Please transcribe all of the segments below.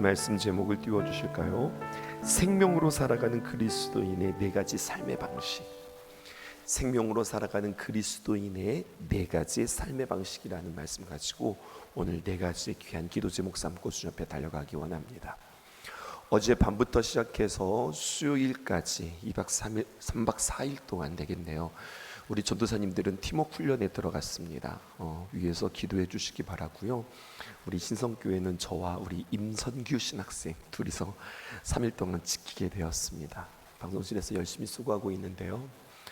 말씀 제목을 띄워 주실까요? 생명으로 살아가는 그리스도인의 네 가지 삶의 방식. 생명으로 살아가는 그리스도인의 네 가지 삶의 방식이라는 말씀 가지고 오늘 네 가지 귀한 기도 제목 삼고 주님 앞에 달려가기 원합니다. 어제 밤부터 시작해서 수요일까지 2박 3일, 3박 4일 동안 되겠네요. 우리 전도사님들은 팀워크 훈련에 들어갔습니다. 어, 위에서 기도해 주시기 바라고요. 우리 신성교회는 저와 우리 임선규 신학생 둘이서 3일 동안 지키게 되었습니다. 방송실에서 열심히 수고하고 있는데요.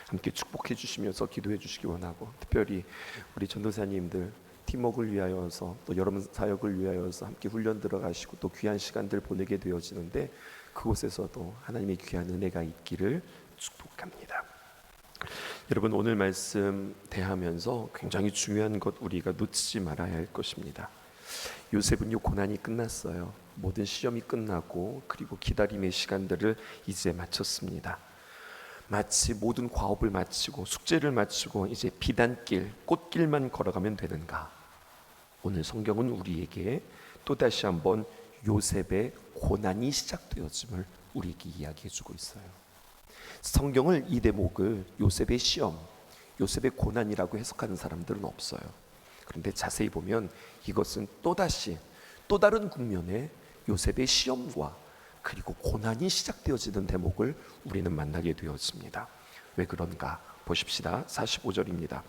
함께 축복해 주시면서 기도해 주시기 원하고 특별히 우리 전도사님들 팀워크를 위하여서 또 여러분 사역을 위하여서 함께 훈련 들어가시고 또 귀한 시간들 보내게 되어지는데 그곳에서도 하나님의 귀한 은혜가 있기를 축복합니다. 여러분 오늘 말씀 대하면서 굉장히 중요한 것 우리가 놓치지 말아야 할 것입니다. 요셉은요 고난이 끝났어요. 모든 시험이 끝나고 그리고 기다림의 시간들을 이제 마쳤습니다. 마치 모든 과업을 마치고 숙제를 마치고 이제 비단길 꽃길만 걸어가면 되는가? 오늘 성경은 우리에게 또 다시 한번 요셉의 고난이 시작되었음을 우리에게 이야기해 주고 있어요. 성경을 이 대목을 요셉의 시험, 요셉의 고난이라고 해석하는 사람들은 없어요. 그런데 자세히 보면 이것은 또다시 또 다른 국면의 요셉의 시험과 그리고 고난이 시작되어지는 대목을 우리는 만나게 되었습니다. 왜 그런가? 보십시다. 45절입니다.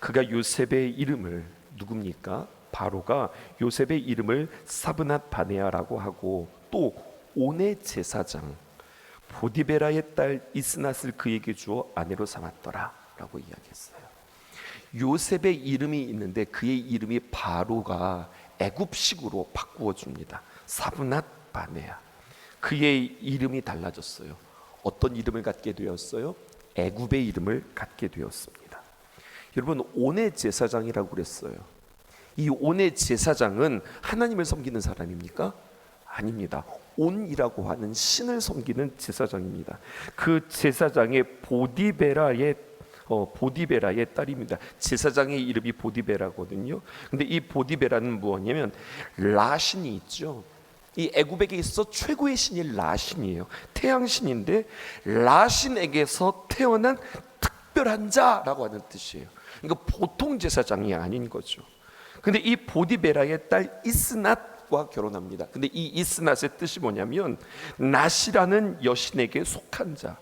그가 요셉의 이름을 누굽니까? 바로가 요셉의 이름을 사브낫 바네아라고 하고 또 온의 제사장 보디베라의 딸 이스낫을 그에게 주어 아내로 삼았더라라고 이야기했어요. 요셉의 이름이 있는데 그의 이름이 바로가 애굽식으로 바꾸어 줍니다. 사브낫 바네아. 그의 이름이 달라졌어요. 어떤 이름을 갖게 되었어요? 애굽의 이름을 갖게 되었습니다. 여러분 온의 제사장이라고 그랬어요. 이 온의 제사장은 하나님을 섬기는 사람입니까? 아닙니다. 온이라고 하는 신을 섬기는 제사장입니다. 그 제사장의 보디베라의 어, 보디베라의 딸입니다. 제사장의 이름이 보디베라거든요. 근데 이 보디베라는 무엇이냐면 라신이 있죠. 이 애굽에게 있어 최고의 신이 라신이에요. 태양 신인데 라신에게서 태어난 특별한 자라고 하는 뜻이에요. 그러니까 보통 제사장이 아닌 거죠. 근데 이 보디베라의 딸 이스낫 과 결혼합니다. 근데 이 이스낫의 뜻이 뭐냐면 낫이라는 여신에게 속한 자.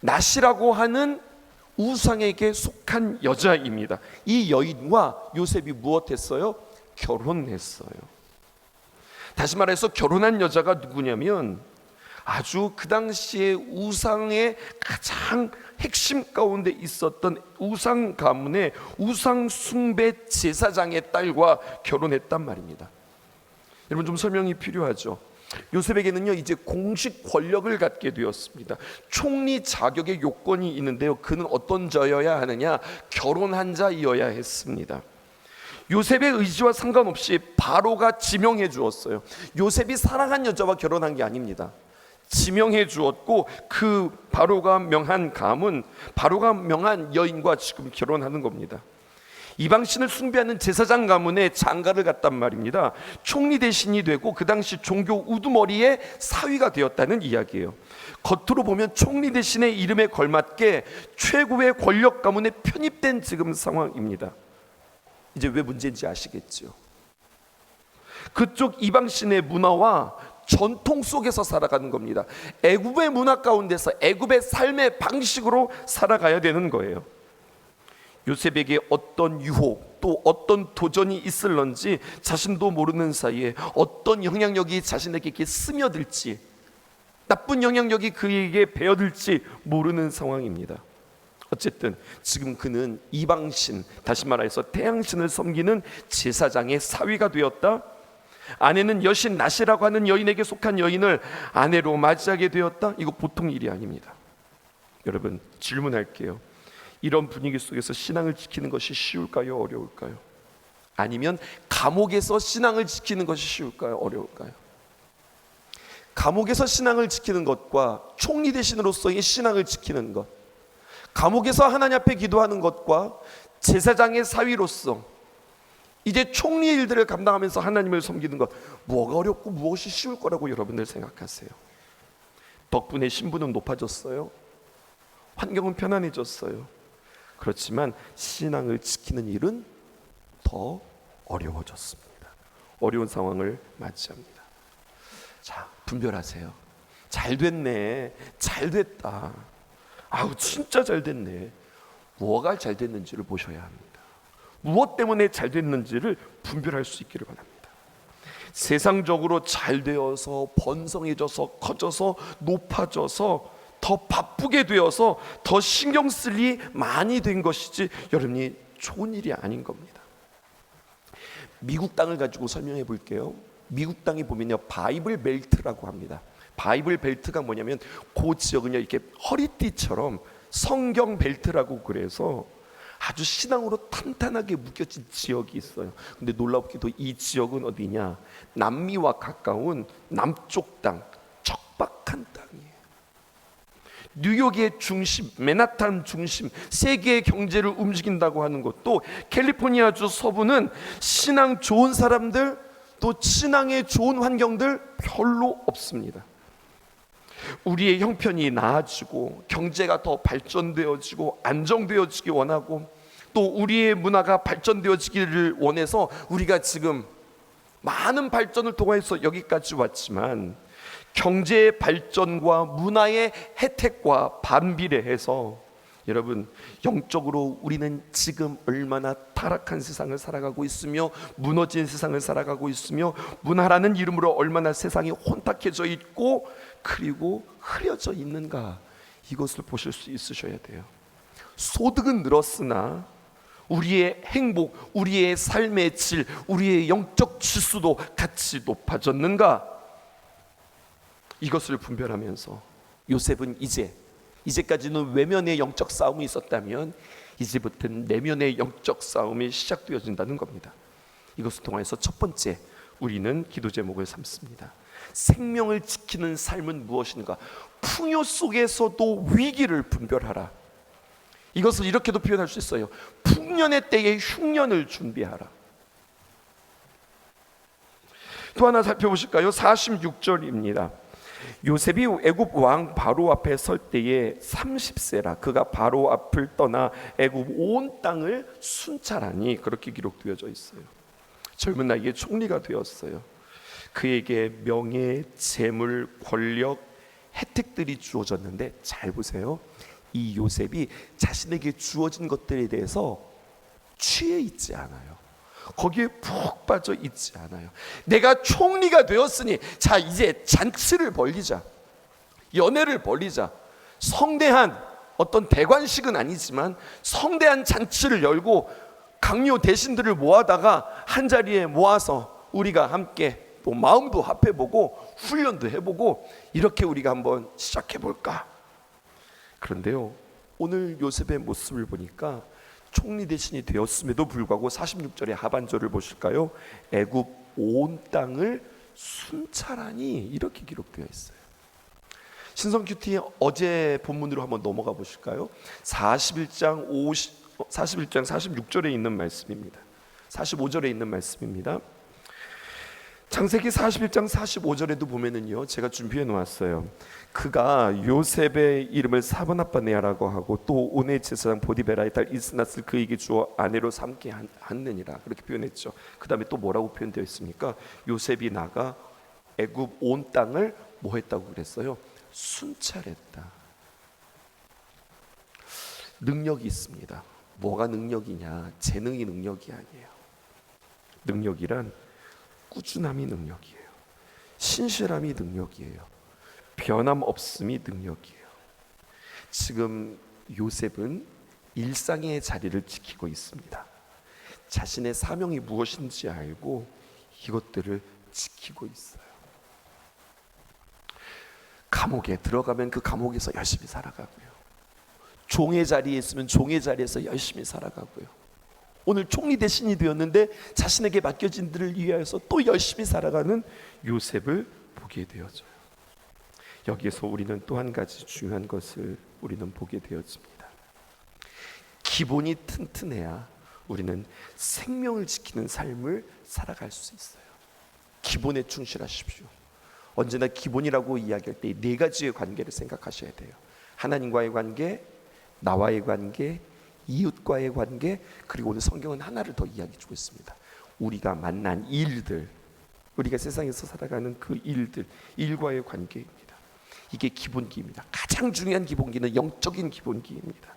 낫이라고 하는 우상에게 속한 여자입니다. 이 여인과 요셉이 무엇했어요? 결혼했어요. 다시 말해서 결혼한 여자가 누구냐면 아주 그 당시에 우상의 가장 핵심 가운데 있었던 우상 가문의 우상 숭배 제사장의 딸과 결혼했단 말입니다. 여러분 좀 설명이 필요하죠. 요셉에게는요 이제 공식 권력을 갖게 되었습니다. 총리 자격의 요건이 있는데요. 그는 어떤 자여야 하느냐? 결혼한 자이어야 했습니다. 요셉의 의지와 상관없이 바로가 지명해 주었어요. 요셉이 사랑한 여자와 결혼한 게 아닙니다. 지명해 주었고 그 바로가 명한 가문, 바로가 명한 여인과 지금 결혼하는 겁니다. 이방신을 숭배하는 제사장 가문의 장가를 갔단 말입니다. 총리 대신이 되고 그 당시 종교 우두머리의 사위가 되었다는 이야기예요. 겉으로 보면 총리 대신의 이름에 걸맞게 최고의 권력 가문에 편입된 지금 상황입니다. 이제 왜 문제인지 아시겠죠? 그쪽 이방신의 문화와 전통 속에서 살아가는 겁니다. 애굽의 문화 가운데서 애굽의 삶의 방식으로 살아가야 되는 거예요. 요셉에게 어떤 유혹 또 어떤 도전이 있을런지 자신도 모르는 사이에 어떤 영향력이 자신에게 스며들지 나쁜 영향력이 그에게 배어들지 모르는 상황입니다. 어쨌든 지금 그는 이방신 다시 말해서 태양신을 섬기는 제사장의 사위가 되었다. 아내는 여신 나시라고 하는 여인에게 속한 여인을 아내로 맞이하게 되었다. 이거 보통 일이 아닙니다. 여러분 질문할게요. 이런 분위기 속에서 신앙을 지키는 것이 쉬울까요? 어려울까요? 아니면 감옥에서 신앙을 지키는 것이 쉬울까요? 어려울까요? 감옥에서 신앙을 지키는 것과 총리 대신으로서의 신앙을 지키는 것 감옥에서 하나님 앞에 기도하는 것과 제사장의 사위로서 이제 총리 일들을 감당하면서 하나님을 섬기는 것 뭐가 어렵고 무엇이 쉬울 거라고 여러분들 생각하세요? 덕분에 신분은 높아졌어요. 환경은 편안해졌어요. 그렇지만 신앙을 지키는 일은 더 어려워졌습니다. 어려운 상황을 맞이합니다. 자, 분별하세요. 잘 됐네. 잘 됐다. 아우, 진짜 잘 됐네. 뭐가 잘 됐는지를 보셔야 합니다. 무엇 때문에 잘 됐는지를 분별할 수 있기를 바랍니다. 세상적으로 잘 되어서 번성해져서 커져서 높아져서 더 바쁘게 되어서 더 신경 쓸 일이 많이 된 것이지 여러분이 좋은 일이 아닌 겁니다. 미국 땅을 가지고 설명해 볼게요. 미국 땅이 보면요 바이블 벨트라고 합니다. 바이블 벨트가 뭐냐면 그 지역은요 이렇게 허리띠처럼 성경 벨트라고 그래서 아주 신앙으로 탄탄하게 묶여진 지역이 있어요. 근데 놀랍게도 이 지역은 어디냐? 남미와 가까운 남쪽 땅, 척박한 땅이에요. 뉴욕의 중심, 맨하탄 중심, 세계의 경제를 움직인다고 하는 것도 캘리포니아주 서부는 신앙 좋은 사람들, 또 신앙에 좋은 환경들 별로 없습니다. 우리의 형편이 나아지고 경제가 더 발전되어지고 안정되어지기 원하고 또 우리의 문화가 발전되어지기를 원해서 우리가 지금 많은 발전을 통해서 여기까지 왔지만 경제의 발전과 문화의 혜택과 반비례해서 여러분 영적으로 우리는 지금 얼마나 타락한 세상을 살아가고 있으며 무너진 세상을 살아가고 있으며 문화라는 이름으로 얼마나 세상이 혼탁해져 있고 그리고 흐려져 있는가 이것을 보실 수 있으셔야 돼요. 소득은 늘었으나 우리의 행복, 우리의 삶의 질, 우리의 영적 지수도 같이 높아졌는가? 이것을 분별하면서 요셉은 이제 이제까지는 외면의 영적 싸움이 있었다면 이제부터는 내면의 영적 싸움이 시작되어진다는 겁니다. 이것을 통해서 첫 번째 우리는 기도 제목을 삼습니다. 생명을 지키는 삶은 무엇인가? 풍요 속에서도 위기를 분별하라. 이것을 이렇게도 표현할 수 있어요. 풍년의 때에 흉년을 준비하라. 또 하나 살펴보실까요? 46절입니다. 요셉이 애굽 왕 바로 앞에 설 때에 30세라 그가 바로 앞을 떠나 애굽 온 땅을 순찰하니 그렇게 기록되어져 있어요. 젊은 나이에 총리가 되었어요. 그에게 명예, 재물, 권력, 혜택들이 주어졌는데 잘 보세요. 이 요셉이 자신에게 주어진 것들에 대해서 취해 있지 않아요. 거기에 푹 빠져 있지 않아요. 내가 총리가 되었으니 자 이제 잔치를 벌리자. 연애를 벌리자. 성대한 어떤 대관식은 아니지만 성대한 잔치를 열고 강요 대신들을 모아다가 한 자리에 모아서 우리가 함께 또 마음도 합해보고 훈련도 해보고 이렇게 우리가 한번 시작해 볼까. 그런데요 오늘 요셉의 모습을 보니까 총리 대신이 되었음에도 불구하고 46절의 하반절을 보실까요? 애굽 온 땅을 순찰하니 이렇게 기록되어 있어요. 신성 큐티 어제 본문으로 한번 넘어가 보실까요? 41장 50 41장 46절에 있는 말씀입니다. 45절에 있는 말씀입니다. 창세기 41장 45절에도 보면은요. 제가 준비해 놓았어요. 그가 요셉의 이름을 사본아빠네아라고 하고 또 온의 제사장 보디베라의 딸 이스낫을 그에게 주어 아내로 삼게 하느니라 그렇게 표현했죠. 그 다음에 또 뭐라고 표현되어 있습니까? 요셉이 나가 애굽 온 땅을 뭐 했다고 그랬어요? 순찰했다. 능력이 있습니다. 뭐가 능력이냐? 재능이 능력이 아니에요. 능력이란 꾸준함이 능력이에요. 신실함이 능력이에요. 변함없음이 능력이에요. 지금 요셉은 일상의 자리를 지키고 있습니다. 자신의 사명이 무엇인지 알고 이것들을 지키고 있어요. 감옥에 들어가면 그 감옥에서 열심히 살아가고요. 종의 자리에 있으면 종의 자리에서 열심히 살아가고요. 오늘 총리 대신이 되었는데 자신에게 맡겨진 들을 위하여서 또 열심히 살아가는 요셉을 보게 되어져요. 여기에서 우리는 또 한 가지 중요한 것을 우리는 보게 되어집니다. 기본이 튼튼해야 우리는 생명을 지키는 삶을 살아갈 수 있어요. 기본에 충실하십시오. 언제나 기본이라고 이야기할 때 네 가지의 관계를 생각하셔야 돼요. 하나님과의 관계, 나와의 관계, 이웃과의 관계, 그리고 오늘 성경은 하나를 더 이야기해 주고 있습니다. 우리가 만난 일들, 우리가 세상에서 살아가는 그 일들, 일과의 관계입니다. 이게 기본기입니다. 가장 중요한 기본기는 영적인 기본기입니다.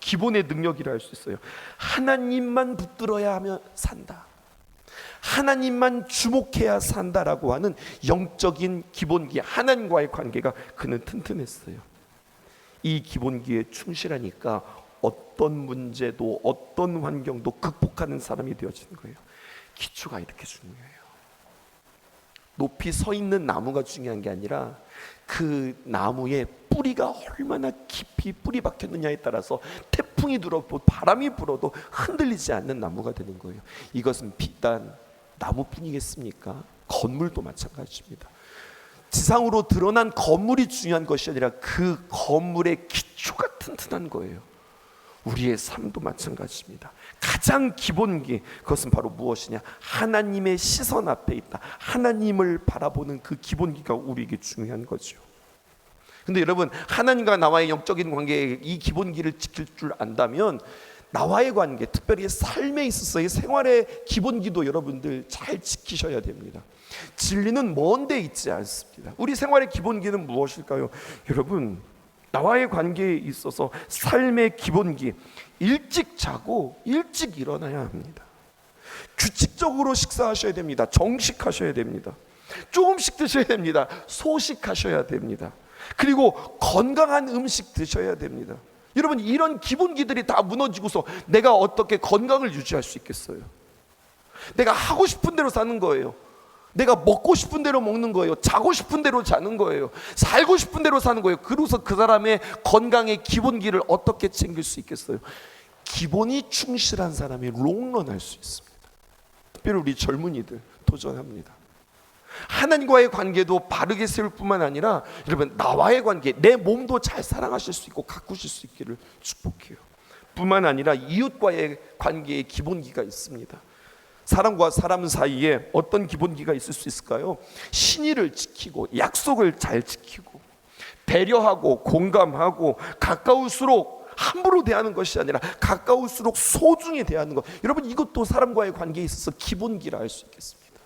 기본의 능력이라 할 수 있어요. 하나님만 붙들어야 하면 산다. 하나님만 주목해야 산다라고 하는 영적인 기본기, 하나님과의 관계가 그는 튼튼했어요. 이 기본기에 충실하니까 어떤 문제도 어떤 환경도 극복하는 사람이 되어지는 거예요. 기초가 이렇게 중요해요. 높이 서 있는 나무가 중요한 게 아니라 그 나무의 뿌리가 얼마나 깊이 뿌리 박혔느냐에 따라서 태풍이 들어도 바람이 불어도 흔들리지 않는 나무가 되는 거예요. 이것은 비단 나무뿐이겠습니까? 건물도 마찬가지입니다. 지상으로 드러난 건물이 중요한 것이 아니라 그 건물의 기초가 튼튼한 거예요. 우리의 삶도 마찬가지입니다. 가장 기본기 그것은 바로 무엇이냐? 하나님의 시선 앞에 있다. 하나님을 바라보는 그 기본기가 우리에게 중요한 거죠. 근데 여러분 하나님과 나와의 영적인 관계에 이 기본기를 지킬 줄 안다면 나와의 관계, 특별히 삶에 있어서의 생활의 기본기도 여러분들 잘 지키셔야 됩니다. 진리는 먼데 있지 않습니다. 우리 생활의 기본기는 무엇일까요? 여러분 나와의 관계에 있어서 삶의 기본기 일찍 자고 일찍 일어나야 합니다. 규칙적으로 식사하셔야 됩니다. 정식하셔야 됩니다. 조금씩 드셔야 됩니다. 소식하셔야 됩니다. 그리고 건강한 음식 드셔야 됩니다. 여러분 이런 기본기들이 다 무너지고서 내가 어떻게 건강을 유지할 수 있겠어요? 내가 하고 싶은 대로 사는 거예요. 내가 먹고 싶은 대로 먹는 거예요. 자고 싶은 대로 자는 거예요. 살고 싶은 대로 사는 거예요. 그로서 그 사람의 건강의 기본기를 어떻게 챙길 수 있겠어요? 기본이 충실한 사람이 롱런할 수 있습니다. 특별히 우리 젊은이들 도전합니다. 하나님과의 관계도 바르게 세울 뿐만 아니라 여러분 나와의 관계, 내 몸도 잘 사랑하실 수 있고 가꾸실 수 있기를 축복해요. 뿐만 아니라 이웃과의 관계의 기본기가 있습니다. 사람과 사람 사이에 어떤 기본기가 있을 수 있을까요? 신의를 지키고 약속을 잘 지키고 배려하고 공감하고 가까울수록 함부로 대하는 것이 아니라 가까울수록 소중히 대하는 것. 여러분 이것도 사람과의 관계에 있어서 기본기라 할 수 있겠습니다.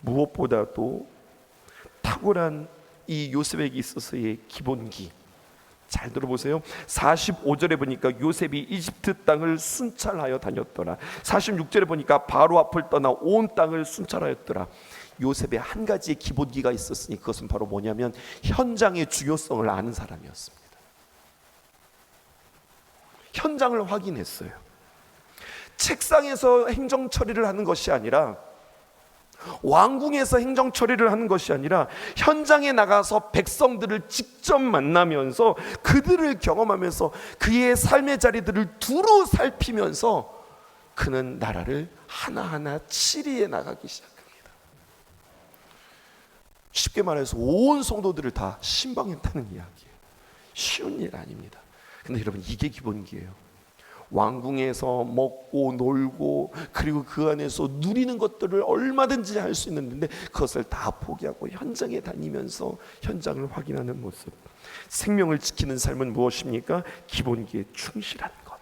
무엇보다도 탁월한 이 요셉에게 있어서의 기본기. 잘 들어보세요. 45절에 보니까 요셉이 이집트 땅을 순찰하여 다녔더라. 46절에 보니까 바로 앞을 떠나 온 땅을 순찰하였더라. 요셉의 한 가지의 기본기가 있었으니 그것은 바로 뭐냐면 현장의 중요성을 아는 사람이었습니다. 현장을 확인했어요. 책상에서 행정 처리를 하는 것이 아니라 왕궁에서 행정 처리를 하는 것이 아니라 현장에 나가서 백성들을 직접 만나면서 그들을 경험하면서 그의 삶의 자리들을 두루 살피면서 그는 나라를 하나하나 치리해 나가기 시작합니다. 쉽게 말해서 온 성도들을 다 신방했다는 이야기예요. 쉬운 일 아닙니다. 근데 여러분 이게 기본기예요. 왕궁에서 먹고 놀고 그리고 그 안에서 누리는 것들을 얼마든지 할 수 있는데 그것을 다 포기하고 현장에 다니면서 현장을 확인하는 모습. 생명을 지키는 삶은 무엇입니까? 기본기에 충실한 것.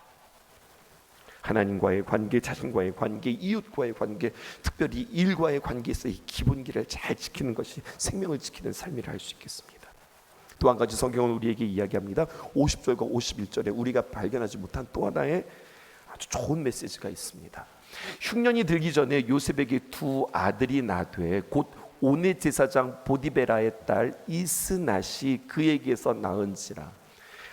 하나님과의 관계, 자신과의 관계, 이웃과의 관계, 특별히 일과의 관계에서 이 기본기를 잘 지키는 것이 생명을 지키는 삶이라 할 수 있겠습니다. 또 한 가지 성경은 우리에게 이야기합니다. 50절과 51절에 우리가 발견하지 못한 또 하나의 아주 좋은 메시지가 있습니다. 흉년이 들기 전에 요셉에게 두 아들이 나되 곧 오네 제사장 보디베라의 딸 이스낫이 그에게서 낳은지라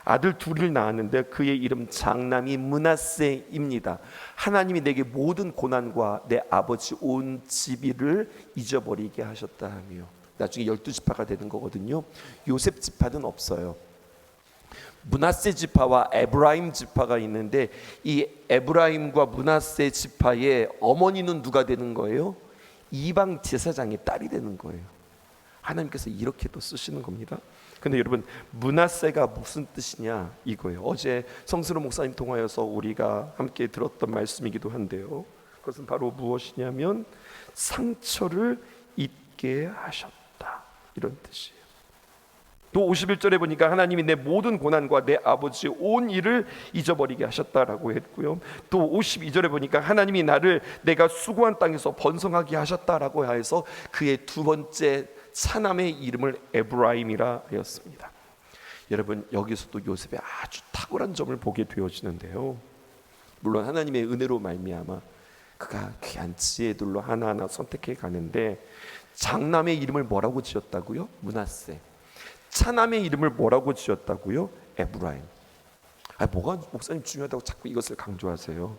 아들 둘을 낳았는데 그의 이름 장남이 문하세입니다. 하나님이 내게 모든 고난과 내 아버지 온 집이를 잊어버리게 하셨다 하며 나중에 열두 지파가 되는 거거든요. 요셉 지파는 없어요. 문하세 지파와 에브라임 지파가 있는데 이 에브라임과 문하세 지파의 어머니는 누가 되는 거예요? 이방 제사장의 딸이 되는 거예요. 하나님께서 이렇게 또 쓰시는 겁니다. 근데 여러분 문하세가 무슨 뜻이냐 이거예요. 어제 성스러 목사님 통하여서 우리가 함께 들었던 말씀이기도 한데요. 그것은 바로 무엇이냐면 상처를 잊게 하셨다 이런 뜻이에요. 또 51절에 보니까 하나님이 내 모든 고난과 내 아버지의 온 일을 잊어버리게 하셨다라고 했고요. 또 52절에 보니까 하나님이 나를 내가 수고한 땅에서 번성하게 하셨다라고 해서 그의 두 번째 사남의 이름을 에브라임이라 하였습니다. 여러분 여기서도 요셉의 아주 탁월한 점을 보게 되어지는데요. 물론 하나님의 은혜로 말미암아 그가 귀한 지혜들로 하나하나 선택해 가는데 장남의 이름을 뭐라고 지었다고요? 문하세. 차남의 이름을 뭐라고 지었다고요? 에브라임. 아 뭐가 목사님 중요하다고 자꾸 이것을 강조하세요?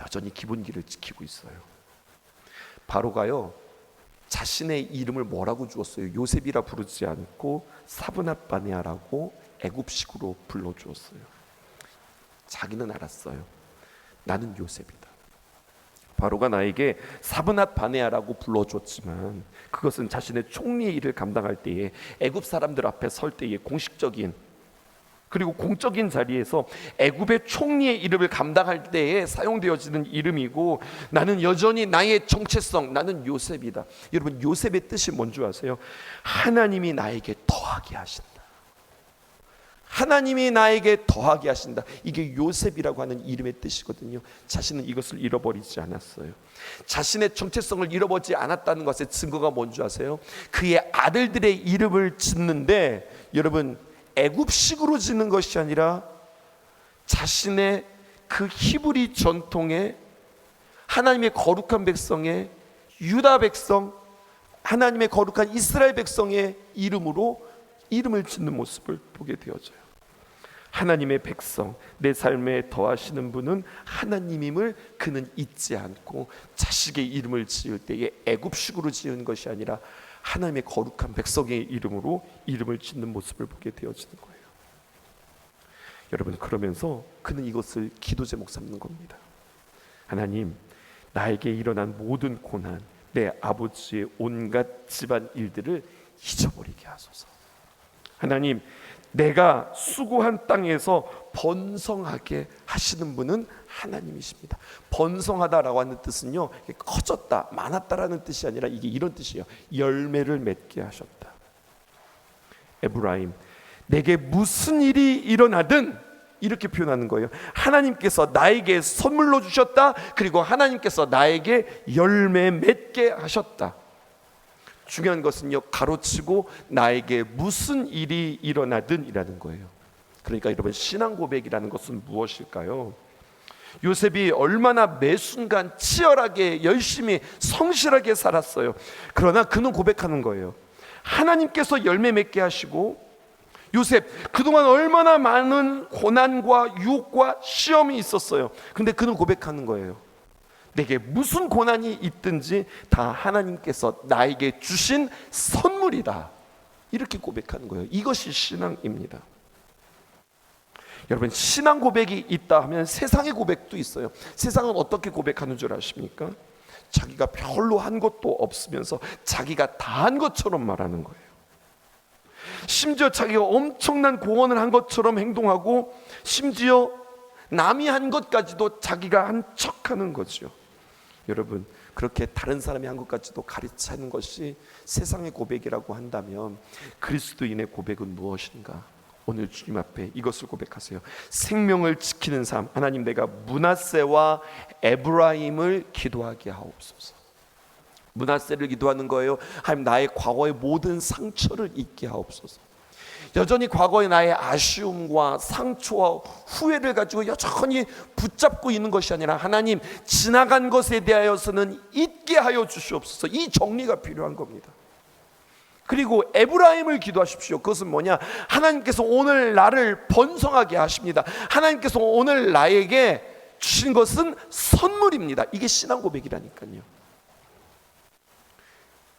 여전히 기본기를 지키고 있어요. 바로가요 자신의 이름을 뭐라고 주었어요? 요셉이라 부르지 않고 사브낫바네아라고 애굽식으로 불러 주었어요. 자기는 알았어요. 나는 요셉이다. 바로가 나에게 사브낫 바네아라고 불러줬지만 그것은 자신의 총리의 일을 감당할 때에 애굽 사람들 앞에 설 때의 공식적인 그리고 공적인 자리에서 애굽의 총리의 이름을 감당할 때에 사용되어지는 이름이고 나는 여전히 나의 정체성 나는 요셉이다. 여러분 요셉의 뜻이 뭔지 아세요? 하나님이 나에게 더하게 하신다. 하나님이 나에게 더하게 하신다. 이게 요셉이라고 하는 이름의 뜻이거든요. 자신은 이것을 잃어버리지 않았어요. 자신의 정체성을 잃어버리지 않았다는 것의 증거가 뭔지 아세요? 그의 아들들의 이름을 짓는데 여러분 애굽식으로 짓는 것이 아니라 자신의 그 히브리 전통의 하나님의 거룩한 백성의 유다 백성 하나님의 거룩한 이스라엘 백성의 이름으로 이름을 짓는 모습을 보게 되어져요. 하나님의 백성, 내 삶에 더하시는 분은 하나님임을 그는 잊지 않고 자식의 이름을 지을 때에 애굽식으로 지은 것이 아니라 하나님의 거룩한 백성의 이름으로 이름을 짓는 모습을 보게 되어지는 거예요. 여러분 그러면서 그는 이것을 기도 제목 삼는 겁니다. 하나님, 나에게 일어난 모든 고난, 내 아버지의 온갖 집안 일들을 잊어버리게 하소서. 하나님, 내가 수고한 땅에서 번성하게 하시는 분은 하나님이십니다. 번성하다라고 하는 뜻은요, 커졌다, 많았다라는 뜻이 아니라 이게 이런 뜻이에요. 열매를 맺게 하셨다. 에브라임, 내게 무슨 일이 일어나든 이렇게 표현하는 거예요. 하나님께서 나에게 선물로 주셨다. 그리고 하나님께서 나에게 열매 맺게 하셨다. 중요한 것은요 가로치고 나에게 무슨 일이 일어나든이라는 거예요. 그러니까 여러분 신앙 고백이라는 것은 무엇일까요? 요셉이 얼마나 매 순간 치열하게 열심히 성실하게 살았어요. 그러나 그는 고백하는 거예요. 하나님께서 열매 맺게 하시고 요셉 그동안 얼마나 많은 고난과 유혹과 시험이 있었어요. 근데 그는 고백하는 거예요. 내게 무슨 고난이 있든지 다 하나님께서 나에게 주신 선물이다. 이렇게 고백하는 거예요. 이것이 신앙입니다. 여러분 신앙 고백이 있다 하면 세상의 고백도 있어요. 세상은 어떻게 고백하는 줄 아십니까? 자기가 별로 한 것도 없으면서 자기가 다 한 것처럼 말하는 거예요. 심지어 자기가 엄청난 공헌을 한 것처럼 행동하고 심지어 남이 한 것까지도 자기가 한 척하는 거죠. 여러분 그렇게 다른 사람이 한 것 같지도 가르치는 것이 세상의 고백이라고 한다면 그리스도인의 고백은 무엇인가? 오늘 주님 앞에 이것을 고백하세요. 생명을 지키는 삶. 하나님 내가 문하세와 에브라임을 기도하게 하옵소서. 문하세를 기도하는 거예요. 하나님 나의 과거의 모든 상처를 잊게 하옵소서. 여전히 과거의 나의 아쉬움과 상처와 후회를 가지고 여전히 붙잡고 있는 것이 아니라 하나님 지나간 것에 대하여서는 잊게 하여 주시옵소서. 이 정리가 필요한 겁니다. 그리고 에브라임을 기도하십시오. 그것은 뭐냐? 하나님께서 오늘 나를 번성하게 하십니다. 하나님께서 오늘 나에게 주신 것은 선물입니다. 이게 신앙 고백이라니까요.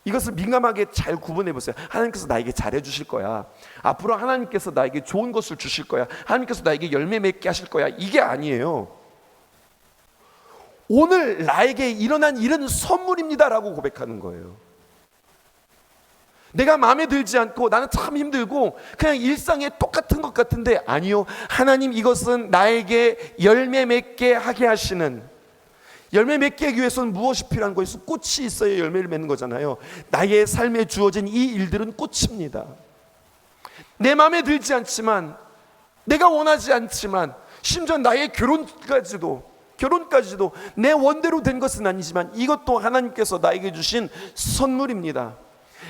이것을 민감하게 잘 구분해 보세요. 하나님께서 나에게 잘해 주실 거야. 앞으로 하나님께서 나에게 좋은 것을 주실 거야. 하나님께서 나에게 열매 맺게 하실 거야. 이게 아니에요. 오늘 나에게 일어난 일은 선물입니다라고 고백하는 거예요. 내가 마음에 들지 않고 나는 참 힘들고 그냥 일상에 똑같은 것 같은데 아니요. 하나님 이것은 나에게 열매 맺게 하게 하시는 열매 맺게 하기 위해서는 무엇이 필요한 거예요? 꽃이 있어야 열매를 맺는 거잖아요. 나의 삶에 주어진 이 일들은 꽃입니다. 내 마음에 들지 않지만 내가 원하지 않지만 심지어 나의 결혼까지도 결혼까지도 내 원대로 된 것은 아니지만 이것도 하나님께서 나에게 주신 선물입니다.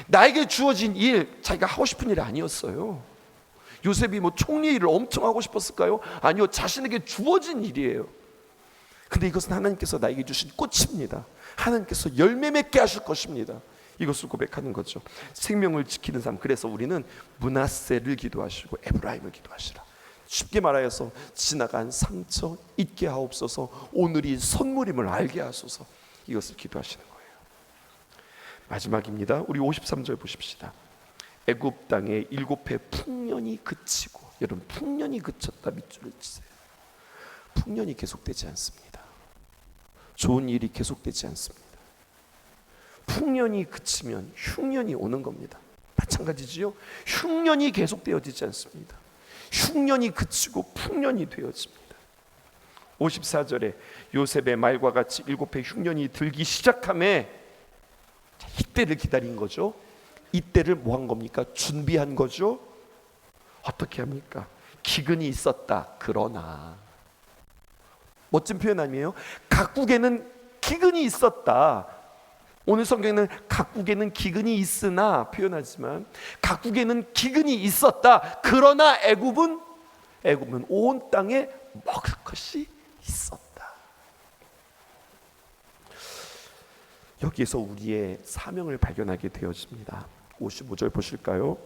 나에게 주어진 일, 자기가 하고 싶은 일이 아니었어요. 요셉이 뭐 총리 일을 엄청 하고 싶었을까요? 아니요, 자신에게 주어진 일이에요. 근데 이것은 하나님께서 나에게 주신 꽃입니다. 하나님께서 열매 맺게 하실 것입니다. 이것을 고백하는 거죠. 생명을 지키는 삶. 그래서 우리는 문하세를 기도하시고 에브라임을 기도하시라. 쉽게 말하여서 지나간 상처 잊게 하옵소서. 오늘이 선물임을 알게 하소서. 이것을 기도하시는 거예요. 마지막입니다. 우리 53절 보십시다. 애굽 땅에 일곱 해 풍년이 그치고 여러분 풍년이 그쳤다 밑줄을 치세요. 풍년이 계속되지 않습니다. 좋은 일이 계속되지 않습니다. 풍년이 그치면 흉년이 오는 겁니다. 마찬가지지요. 흉년이 계속되어지지 않습니다. 흉년이 그치고 풍년이 되어집니다. 54절에 요셉의 말과 같이 일곱 해 흉년이 들기 시작함에 이때를 기다린 거죠. 이때를 뭐 한 겁니까? 준비한 거죠. 어떻게 합니까? 기근이 있었다. 그러나 멋진 표현 아니에요? 각국에는 기근이 있었다. 오늘 성경에는 각국에는 기근이 있으나 표현하지만 각국에는 기근이 있었다. 그러나 애굽은 애굽은 온 땅에 먹을 것이 있었다. 여기에서 우리의 사명을 발견하게 되어집니다. 55절 보실까요?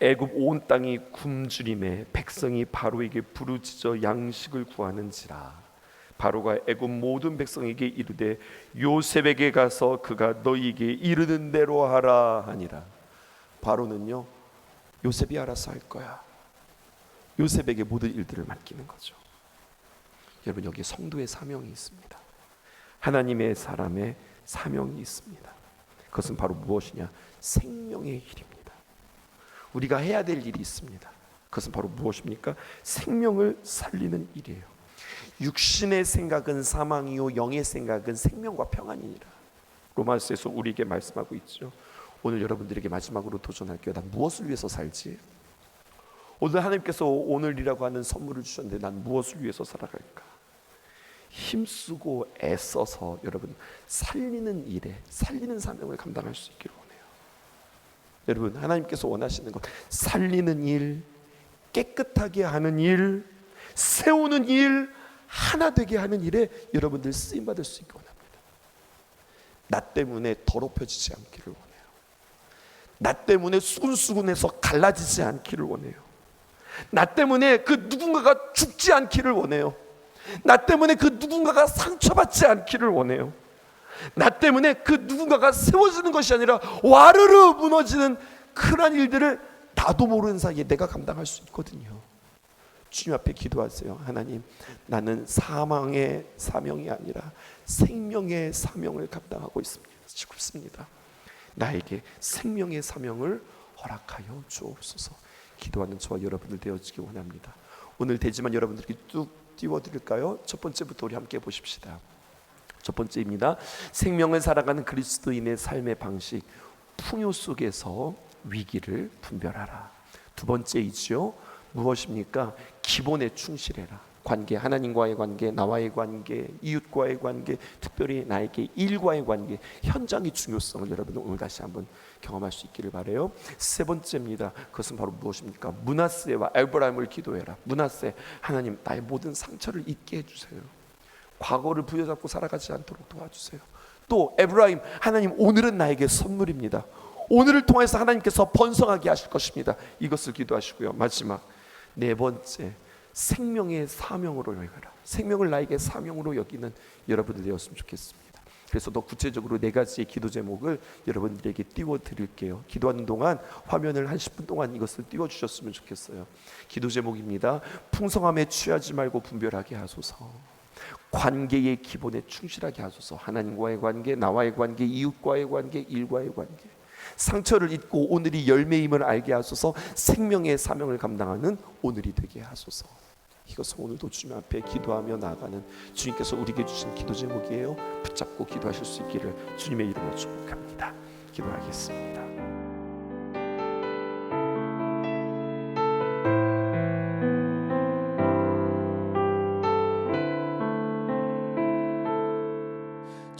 애굽 온 땅이 굶주림에 백성이 바로에게 부르짖어 양식을 구하는지라. 바로가 애굽 모든 백성에게 이르되 요셉에게 가서 그가 너희에게 이르는 대로 하라 하니라. 바로는요 요셉이 알아서 할 거야. 요셉에게 모든 일들을 맡기는 거죠. 여러분 여기 성도의 사명이 있습니다. 하나님의 사람의 사명이 있습니다. 그것은 바로 무엇이냐? 생명의 일입니다 우리가 해야 될 일이 있습니다. 그것은 바로 무엇입니까? 생명을 살리는 일이에요. 육신의 생각은 사망이요 영의 생각은 생명과 평안이니라. 로마서에서 우리에게 말씀하고 있죠. 오늘 여러분들에게 마지막으로 도전할게요. 난 무엇을 위해서 살지? 오늘 하나님께서 오늘이라고 하는 선물을 주셨는데 난 무엇을 위해서 살아갈까? 힘쓰고 애써서 여러분 살리는 일에 살리는 사명을 감당할 수 있기를 여러분 하나님께서 원하시는 것 살리는 일, 깨끗하게 하는 일, 세우는 일, 하나 되게 하는 일에 여러분들 쓰임 받을 수 있게 원합니다. 나 때문에 더럽혀지지 않기를 원해요. 나 때문에 수근수근해서 갈라지지 않기를 원해요. 나 때문에 그 누군가가 죽지 않기를 원해요. 나 때문에 그 누군가가 상처받지 않기를 원해요. 나 때문에 그 누군가가 세워지는 것이 아니라 와르르 무너지는 그러한 일들을 나도 모르는 사이에 내가 감당할 수 있거든요. 주님 앞에 기도하세요. 하나님, 나는 사망의 사명이 아니라 생명의 사명을 감당하고 있습니다. 나에게 생명의 사명을 허락하여 주옵소서. 기도하는 저와 여러분들 되어지기 원합니다. 오늘 되지만 여러분들께 뚝 띄워드릴까요? 첫 번째부터 우리 함께 보십시다. 첫 번째입니다. 생명을 살아가는 그리스도인의 삶의 방식 풍요 속에서 위기를 분별하라. 두 번째이죠. 무엇입니까? 기본에 충실해라. 관계, 하나님과의 관계, 나와의 관계, 이웃과의 관계, 특별히 나에게 일과의 관계, 현장의 중요성을 여러분 오늘 다시 한번 경험할 수 있기를 바래요. 세 번째입니다. 그것은 바로 무엇입니까? 문하세와 엘브라임을 기도해라. 문하세, 하나님 나의 모든 상처를 잊게 해주세요. 과거를 부여잡고 살아가지 않도록 도와주세요. 또 에브라임 하나님 오늘은 나에게 선물입니다. 오늘을 통해서 하나님께서 번성하게 하실 것입니다. 이것을 기도하시고요. 마지막 네 번째 생명의 사명으로 여겨라. 생명을 나에게 사명으로 여기는 여러분들 되었으면 좋겠습니다. 그래서 더 구체적으로 네 가지의 기도 제목을 여러분들에게 띄워 드릴게요. 기도하는 동안 화면을 한 10분 동안 이것을 띄워 주셨으면 좋겠어요. 기도 제목입니다. 풍성함에 취하지 말고 분별하게 하소서. 관계의 기본에 충실하게 하소서. 하나님과의 관계, 나와의 관계, 이웃과의 관계, 일과의 관계. 상처를 잊고 오늘이 열매임을 알게 하소서. 생명의 사명을 감당하는 오늘이 되게 하소서. 이것은 오늘도 주님 앞에 기도하며 나아가는 주님께서 우리에게 주신 기도 제목이에요. 붙잡고 기도하실 수 있기를 주님의 이름으로 축복합니다. 기도하겠습니다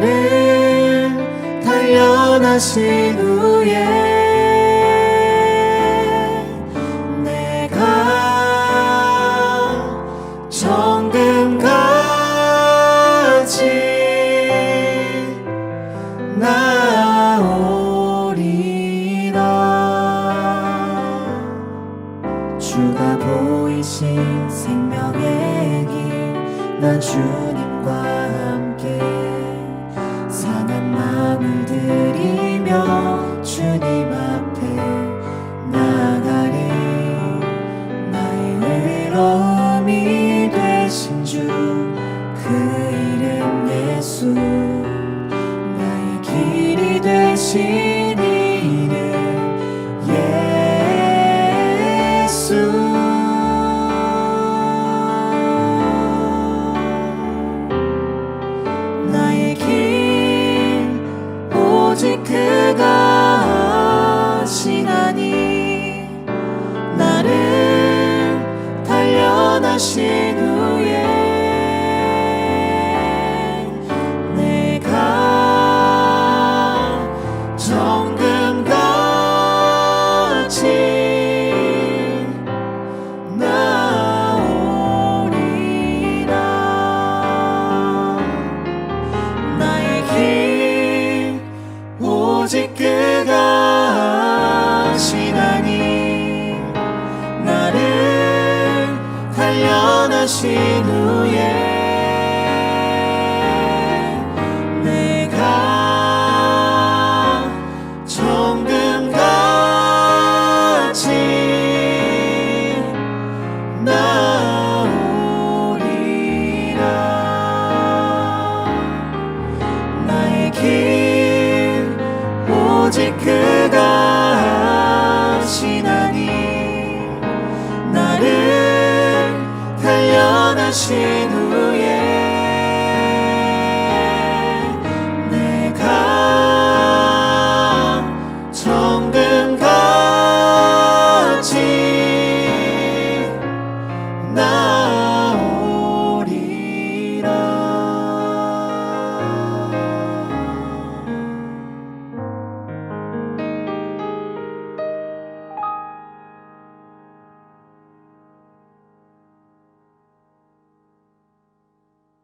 나를 단련하신 후에